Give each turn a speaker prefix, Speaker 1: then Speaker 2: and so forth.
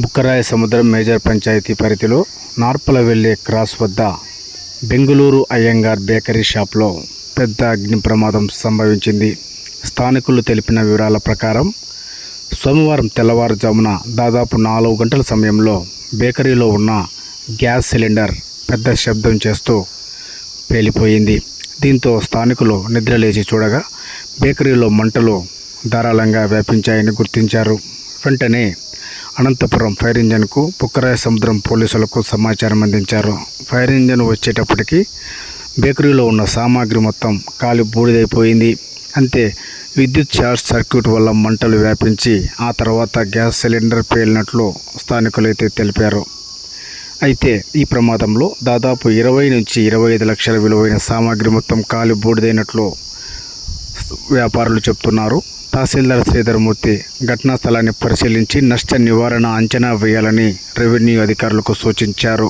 Speaker 1: బుక్కరాయ సముద్రం మేజర్ పంచాయతీ పరిధిలో నార్పల వెళ్ళే క్రాస్ వద్ద బెంగళూరు అయ్యంగార్ బేకరీ షాప్లో పెద్ద అగ్ని ప్రమాదం సంభవించింది. స్థానికులు తెలిపిన వివరాల ప్రకారం సోమవారం తెల్లవారుజామున దాదాపు నాలుగు గంటల సమయంలో బేకరీలో ఉన్న గ్యాస్ సిలిండర్ పెద్ద శబ్దం చేస్తూ పేలిపోయింది. దీంతో స్థానికులు నిద్రలేచి చూడగా బేకరీలో మంటలు ధారాళంగా వ్యాపించాయని గుర్తించారు. వెంటనే అనంతపురం ఫైర్ ఇంజన్కు బుక్కరాయ సముద్రం పోలీసులకు సమాచారం అందించారు. ఫైర్ ఇంజన్ వచ్చేటప్పటికి బేకరీలో ఉన్న సామాగ్రి మొత్తం కాలి బూడిదైపోయింది. అంతే విద్యుత్ షార్ట్ సర్క్యూట్ వల్ల మంటలు వ్యాపించి ఆ తర్వాత గ్యాస్ సిలిండర్ పేలినట్లు స్థానికులైతే తెలిపారు. అయితే ఈ ప్రమాదంలో దాదాపు ఇరవై నుంచి ఇరవై ఐదు లక్షల విలువైన సామాగ్రి మొత్తం కాలి బూడిదైనట్లు వ్యాపారులు చెప్తున్నారు. తహసీల్దార్ శ్రీధర్మూర్తి ఘటనా స్థలాన్ని పరిశీలించి నష్ట నివారణ అంచనా వేయాలని రెవెన్యూ అధికారులకు సూచించారు.